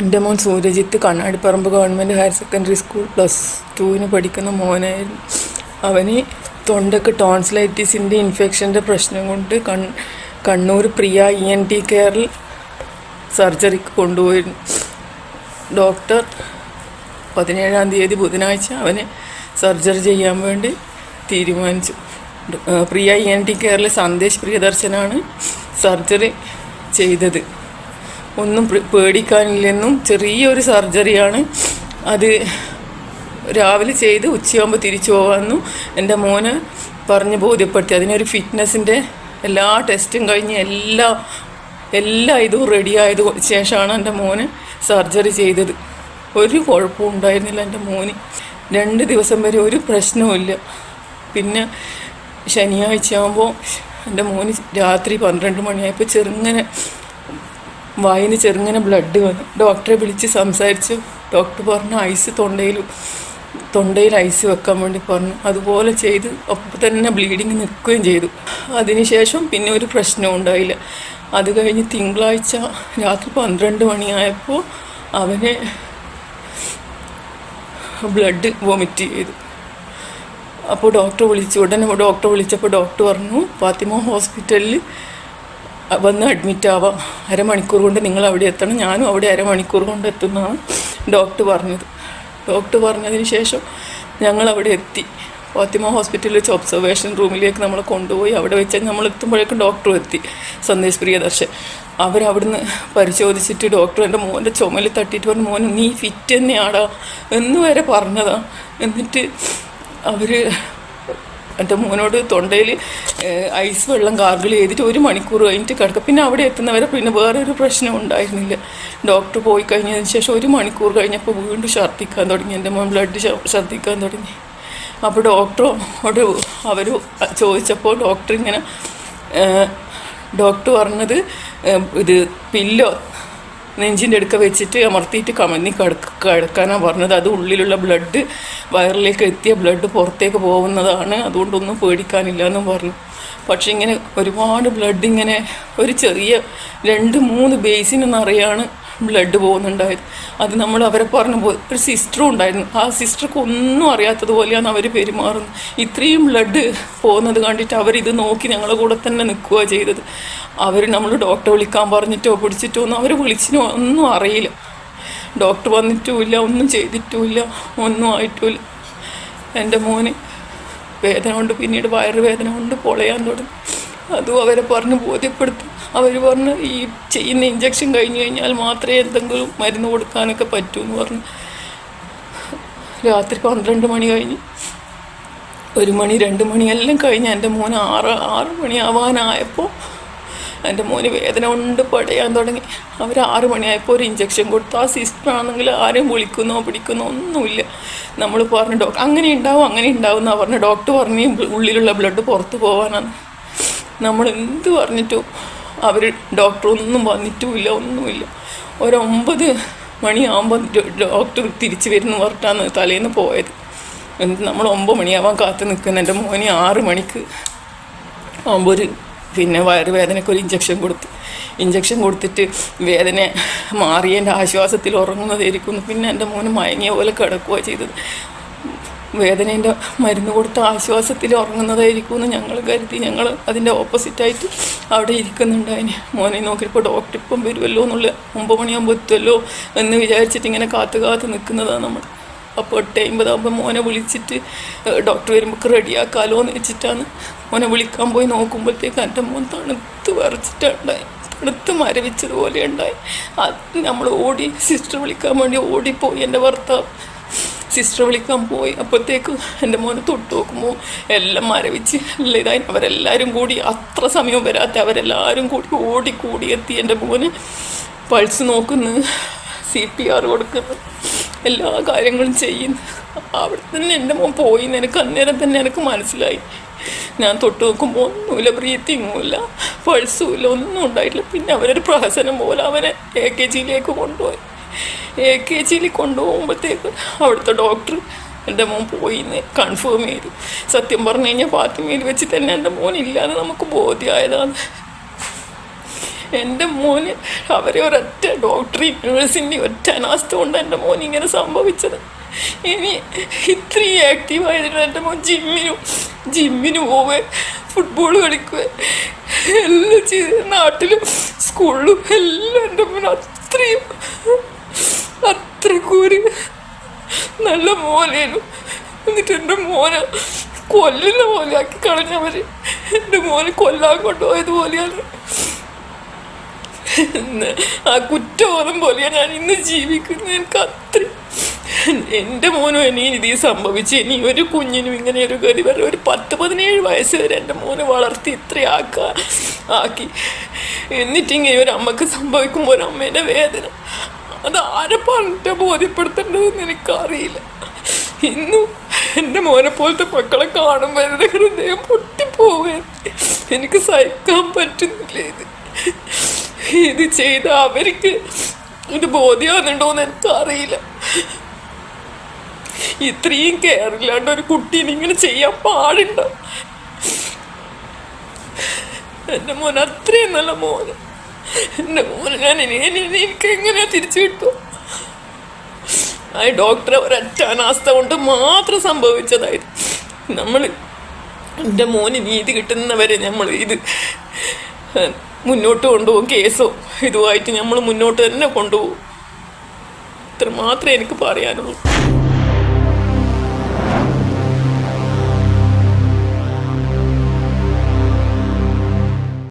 എന്റെ മോൻ Suryajith Kannadiparamba government higher secondary school plus ടുവിന് പഠിക്കുന്ന മോനായിരുന്നു അവന് തൊണ്ടക്ക് ടോൺസിലൈറ്റിസിന്റെ ഇൻഫെക്ഷന്റെ പ്രശ്നം കൊണ്ട് കൺ Kannur Priya E N T കെയറിൽ സർജറിക്ക് കൊണ്ടുപോയിരുന്നു. ഡോക്ടർ പതിനേഴാം തീയതി ബുധനാഴ്ച അവനെ സർജറി ചെയ്യാൻ വേണ്ടി തീരുമാനിച്ചു. പ്രിയ ഇ എൻ ടി കെയറിലെ സന്ദേശ് പ്രിയദർശനാണ് സർജറി ചെയ്തത്. ഒന്നും പേടിക്കാനില്ലെന്നും ചെറിയൊരു സർജറിയാണ്. അത് രാവിലെ ചെയ്ത് ഉച്ചയാകുമ്പോൾ തിരിച്ചു പോകാമെന്നും എന്റെ മോന് പറഞ്ഞ് ബോധ്യപ്പെടുത്തി. അതിനൊരു ഫിറ്റ്നസിന്റെ എല്ലാ ടെസ്റ്റും കഴിഞ്ഞ് എല്ലാ എല്ലാ ഇതും റെഡി ആയത് ശേഷമാണ് എന്റെ മോന് സർജറി ചെയ്തത്. ഒരു കുഴപ്പവും ഉണ്ടായിരുന്നില്ല എന്റെ മോന്. രണ്ട് ദിവസം വരെ ഒരു പ്രശ്നവുമില്ല പിന്നെ ശനിയാഴ്ച ആകുമ്പോൾ എന്റെ മോന് രാത്രി പന്ത്രണ്ട് മണിയായപ്പോൾ ചെറുങ്ങനെ വായിന് ചെറുങ്ങനെ ബ്ലഡ് വന്നു. ഡോക്ടറെ വിളിച്ച് സംസാരിച്ചു. ഡോക്ടർ പറഞ്ഞു ഐസ് തൊണ്ടയിൽ തൊണ്ടയിൽ ഐസ് വെക്കാൻ വേണ്ടി പറഞ്ഞു. അതുപോലെ ചെയ്ത് ഒപ്പം തന്നെ ബ്ലീഡിങ് നിൽക്കുകയും ചെയ്തു. അതിനുശേഷം പിന്നെ ഒരു പ്രശ്നവും ഉണ്ടായില്ല. അത് കഴിഞ്ഞ് തിങ്കളാഴ്ച രാത്രി പന്ത്രണ്ട് മണിയായപ്പോൾ അവനെ ബ്ലഡ് വൊമിറ്റ് ചെയ്തു. അപ്പോൾ ഡോക്ടർ വിളിച്ചു. ഉടനെ ഡോക്ടർ വിളിച്ചപ്പോൾ ഡോക്ടർ പറഞ്ഞു ഫാത്തിമ ഹോസ്പിറ്റലിൽ വന്ന് അഡ്മിറ്റ് ആവാം. അരമണിക്കൂർ കൊണ്ട് നിങ്ങൾ അവിടെ എത്തണം. ഞാനും അവിടെ അരമണിക്കൂർ കൊണ്ട് എത്തുന്നതാണ് ഡോക്ടർ പറഞ്ഞത്. ഡോക്ടർ പറഞ്ഞതിന് ശേഷം ഞങ്ങൾ അവിടെ എത്തി. ഫാത്തിമ ഹോസ്പിറ്റലിൽ വെച്ച് ഒബ്സർവേഷൻ റൂമിലേക്ക് നമ്മളെ കൊണ്ടുപോയി. അവിടെ വെച്ച് നമ്മൾ എത്തുമ്പോഴേക്കും ഡോക്ടറും എത്തി. സന്ദേശ് പ്രിയദർശൻ. അവരവിടുന്ന് പരിശോധിച്ചിട്ട് ഡോക്ടർ എന്റെ മോന്റെ ചുമൽ തട്ടിയിട്ട് പറഞ്ഞു മോന് നീ ഫിറ്റ് തന്നെയാടാ എന്ന് വരെ പറഞ്ഞതാണ് എന്നിട്ട് അവർ എന്റെ മോനോട് തൊണ്ടയിൽ ഐസ് വെള്ളം ഗാർഗിൾ ചെയ്തിട്ട് ഒരു മണിക്കൂർ കഴിഞ്ഞിട്ട് കിടക്കുക. പിന്നെ അവിടെ എത്തുന്നവരെ പിന്നെ വേറെ ഒരു പ്രശ്നം ഉണ്ടായിരുന്നില്ല. ഡോക്ടർ പോയി കഴിഞ്ഞതിന് ശേഷം ഒരു മണിക്കൂർ കഴിഞ്ഞപ്പോൾ വീണ്ടും ഛർദ്ദിക്കാൻ തുടങ്ങി. എന്റെ മോൻ ബ്ലഡ് ഛർദ്ദിക്കാൻ തുടങ്ങി. അപ്പോൾ ഡോക്ടറോട് അവർ ചോദിച്ചപ്പോൾ ഡോക്ടർ ഇങ്ങനെ ഡോക്ടർ പറഞ്ഞത് ഇത് പില്ലോ നെഞ്ചിന്റെ അടുക്ക വെച്ചിട്ട് അമർത്തിയിട്ട് കമന്നി കിടക്ക കിടക്കാനാണ് പറഞ്ഞത്. അത് ഉള്ളിലുള്ള ബ്ലഡ് വയറിലേക്ക് എത്തിയ ബ്ലഡ് പുറത്തേക്ക് പോകുന്നതാണ്. അതുകൊണ്ടൊന്നും പേടിക്കാനില്ല എന്നും പറഞ്ഞു. പക്ഷേ ഇങ്ങനെ ഒരുപാട് ബ്ലഡ് ഇങ്ങനെ ഒരു ചെറിയ രണ്ട് മൂന്ന് ബേസിന് നിറയാണ് ബ്ലഡ് പോകുന്നുണ്ടായിരുന്നു അത് നമ്മൾ അവരെ പറഞ്ഞു പോയി. ഒരു സിസ്റ്ററും ഉണ്ടായിരുന്നു. ആ സിസ്റ്റർക്ക് ഒന്നും അറിയാത്തതുപോലെയാണ് അവർ പെരുമാറുന്നത്. ഇത്രയും ബ്ലഡ് പോകുന്നത് കണ്ടിട്ട് അവരിത് നോക്കി ഞങ്ങളെ കൂടെ തന്നെ നിൽക്കുക ചെയ്തത്. അവർ നമ്മൾ ഡോക്ടറെ വിളിക്കാൻ പറഞ്ഞിട്ടോ പിടിച്ചിട്ടോ ഒന്നും അവർ വിളിച്ചിനോ ഒന്നും അറിയില്ല. ഡോക്ടർ വന്നിട്ടുമില്ല ഒന്നും ചെയ്തിട്ടുമില്ല ഒന്നും ആയിട്ടുമില്ല. എന്റെ മോന് വേദന കൊണ്ട് പിന്നീട് വയറുവേദന കൊണ്ട് പൊളയാൻ തുടങ്ങി. അതും അവരെ പറഞ്ഞ് ബോധ്യപ്പെടുത്തും. അവർ പറഞ്ഞ് ഈ ചെയ്യുന്ന ഇഞ്ചക്ഷൻ കഴിഞ്ഞ് കഴിഞ്ഞാൽ മാത്രമേ എന്തെങ്കിലും മരുന്ന് കൊടുക്കാനൊക്കെ പറ്റൂ എന്ന് പറഞ്ഞു. രാത്രി പന്ത്രണ്ട് മണി കഴിഞ്ഞ്. ഒരു മണി രണ്ട് മണിയെല്ലാം കഴിഞ്ഞ് എന്റെ മോന് ആറ് ആറ് മണിയാവാനായപ്പോൾ എന്റെ മോന് വേദന കൊണ്ട് പടയാൻ തുടങ്ങി. അവർ ആറ് മണിയായപ്പോൾ ഒരു ഇഞ്ചക്ഷൻ കൊടുത്തു. ആ സിസ്റ്റർ ആണെങ്കിൽ ആരെയും വിളിക്കുന്നോ പിടിക്കുന്നോ ഒന്നുമില്ല. നമ്മൾ പറഞ്ഞു ഡോക്ടർ അങ്ങനെ ഉണ്ടാവും അങ്ങനെ ഉണ്ടാവും എന്നാണ് പറഞ്ഞു ഡോക്ടർ പറഞ്ഞു ഉള്ളിലുള്ള ബ്ലഡ് പുറത്ത് പോകാനാണ് നമ്മൾ എന്ത് പറഞ്ഞിട്ടും? അവർ ഡോക്ടർ ഒന്നും വന്നിട്ടുമില്ല ഒന്നുമില്ല. ഒരൊമ്പത് മണിയാകുമ്പോൾ ഡോക്ടർ തിരിച്ചു വരുന്നു പറഞ്ഞിട്ടാണ് തലേന്ന് പോയത്. എന്നിട്ട് നമ്മൾ ഒമ്പത് മണിയാവാൻ കാത്തു നിൽക്കുന്ന. എന്റെ മോനെ ആറ് മണിക്ക് ആകുമ്പോൾ ഒരു പിന്നെ വയറുവേദനയ്ക്ക് ഒരു ഇഞ്ചക്ഷൻ കൊടുത്ത്. ഇഞ്ചക്ഷൻ കൊടുത്തിട്ട് വേദന മാറിയതിന്റെ ആശ്വാസത്തിൽ ഉറങ്ങുന്നതായിരിക്കുന്നു. പിന്നെ എന്റെ മോന് മയങ്ങിയ പോലെ കിടക്കുക ചെയ്തത്. വേദനേന്റെ മരുന്ന് കൊടുത്ത ആശ്വാസത്തിൽ ഉറങ്ങുന്നതായിരിക്കും എന്ന് ഞങ്ങൾ കരുതി. ഞങ്ങൾ അതിന്റെ ഓപ്പോസിറ്റായിട്ട് അവിടെ ഇരിക്കുന്നുണ്ട്. അതിന് മോനെ നോക്കിയപ്പോൾ ഡോക്ടർ ഇപ്പം വരുമല്ലോ എന്നുള്ള ഒമ്പത് മണിയാകുമ്പോൾ എത്തുമല്ലോ എന്ന് വിചാരിച്ചിട്ട് ഇങ്ങനെ കാത്തു കാത്ത് നിൽക്കുന്നതാണ് നമ്മൾ. അപ്പോൾ എട്ട് അമ്പതാകുമ്പോൾ മോനെ വിളിച്ചിട്ട് ഡോക്ടർ വരുമ്പോൾ റെഡിയാക്കാലോ എന്ന് വെച്ചിട്ടാണ് മോനെ വിളിക്കാൻ പോയി നോക്കുമ്പോഴത്തേക്ക് എന്റെ മോൻ തണുത്ത് വിറച്ചിട്ടുണ്ടായി. തണുത്ത് മരവിച്ചതുപോലെ ഉണ്ടായി. അത് നമ്മൾ ഓടി സിസ്റ്റർ വിളിക്കാൻ വേണ്ടി ഓടിപ്പോയി എന്റെ ഭർത്താവ്. സിസ്റ്റർ വിളിക്കാൻ പോയി. അപ്പോഴത്തേക്ക് എന്റെ മോനെ തൊട്ട് നോക്കുമ്പോൾ എല്ലാം മരവിച്ച് ഇതായി. അവരെല്ലാവരും കൂടി അത്ര സമയം വരാത്ത അവരെല്ലാവരും കൂടി ഓടി കൂടി എത്തി എന്റെ മോന്. പൾസ് നോക്കുന്നു സി പി ആർ കൊടുക്കുന്നു എല്ലാ കാര്യങ്ങളും ചെയ്യുന്നു. അവിടെ തന്നെ എന്റെ മോൻ പോയി. എനിക്ക് അന്നേരം തന്നെ എനിക്ക് മനസ്സിലായി. ഞാൻ തൊട്ട് നോക്കുമ്പോൾ ഒന്നുമില്ല ബ്രീത്തിങ്ങുമില്ല പൾസുമില്ല ഒന്നും ഉണ്ടായിട്ടില്ല. പിന്നെ അവരൊരു പ്രഹസനം പോലെ അവനെ എ കെ ജിയിലേക്ക് കൊണ്ടുപോയി. എ കെ ജിയിൽ കൊണ്ടുപോകുമ്പോഴത്തേക്ക് അവിടുത്തെ ഡോക്ടർ എന്റെ മോൻ പോയി എന്ന് കൺഫേം ചെയ്തു. സത്യം പറഞ്ഞു കഴിഞ്ഞാൽ ഫാത്തിമയിൽ വെച്ച് തന്നെ എന്റെ മോൻ ഇല്ലാതെ നമുക്ക് ബോധ്യമായതാണ് എന്റെ മോന് അവരെ ഒരൊറ്റ ഡോക്ടറെയും നേഴ്സിന്റെയും ഒറ്റ അനാസ്ഥ കൊണ്ട് എന്റെ മോൻ ഇങ്ങനെ സംഭവിച്ചത്. ഇനി ഇത്രയും ആക്റ്റീവായിരുന്നു എന്റെ മോൻ ജിമ്മിനും ജിമ്മിന് പോവേ ഫുട്ബോൾ കളിക്കുക എല്ലാം ചെയ്ത് നാട്ടിലും സ്കൂളിലും എല്ലാം എന്റെ മോൻ അത്രയും അത്രക്കും നല്ല മോനായിരുന്നു എന്നിട്ട് എന്റെ മോനെ കൊല്ലുന്ന പോലെയാക്കി കളഞ്ഞവർ എന്റെ മോനെ കൊല്ലാൻ കൊണ്ടുപോയത് പോലെയാണ്. ആ കുറ്റബോധം പോലെയാണ് ഞാൻ ഇന്ന് ജീവിക്കുന്നത്. എനിക്ക് അത്ര. എന്റെ മോനും ഇനി ഇത് സംഭവിച്ചു ഇനി ഒരു കുഞ്ഞിനും ഇങ്ങനെ ഒരു ഗതി വരെ ഒരു പത്ത് പതിനേഴ് വയസ്സ് വരെ എന്റെ മോനെ വളർത്തി ഇത്രയാക്ക ആക്കി എന്നിട്ട് ഇങ്ങനെ ഒരു അമ്മയ്ക്ക് സംഭവിക്കുമ്പോൾ ഒരു അമ്മേന്റെ വേദന. അത് ആരെ പറഞ്ഞിട്ട് ബോധ്യപ്പെടുത്തേണ്ടതെന്ന് എനിക്കറിയില്ല. ഇന്നും എന്റെ മോനെ പോലത്തെ മക്കളെ കാണുമ്പോൾ എന്റെ ഹൃദയം പൊട്ടിപ്പോവുകയാണ്. എനിക്ക് സഹിക്കാൻ പറ്റുന്നില്ല ഇത്. ഇത് ചെയ്ത അവർക്ക് ഇത് ബോധ്യമാകുന്നുണ്ടോയെന്ന് എനിക്കറിയില്ല. ഇത്രയും കെയറില്ലാണ്ട് ഒരു കുട്ടീനെ ഇങ്ങനെ ചെയ്യാൻ പാടുണ്ടോ എന്റെ മോൻ അത്രയും നല്ല മോന്. എന്റെ മോനെ ഞാൻ എനിക്ക് എങ്ങനെയാ തിരിച്ചു ആ ഡോക്ടറെ ഒരൊറ്റ അനാസ്ഥ കൊണ്ട് മാത്രം സംഭവിച്ചതായിരുന്നു നമ്മൾ എന്റെ മോന് നീതി കിട്ടുന്നവരെ നമ്മൾ ഇത് മുന്നോട്ട് കൊണ്ടുപോകും. കേസോ ഇതുമായിട്ട് നമ്മൾ മുന്നോട്ട് തന്നെ കൊണ്ടുപോകും. ഇത്ര മാത്രമേ എനിക്ക് പറയാനുള്ളൂ.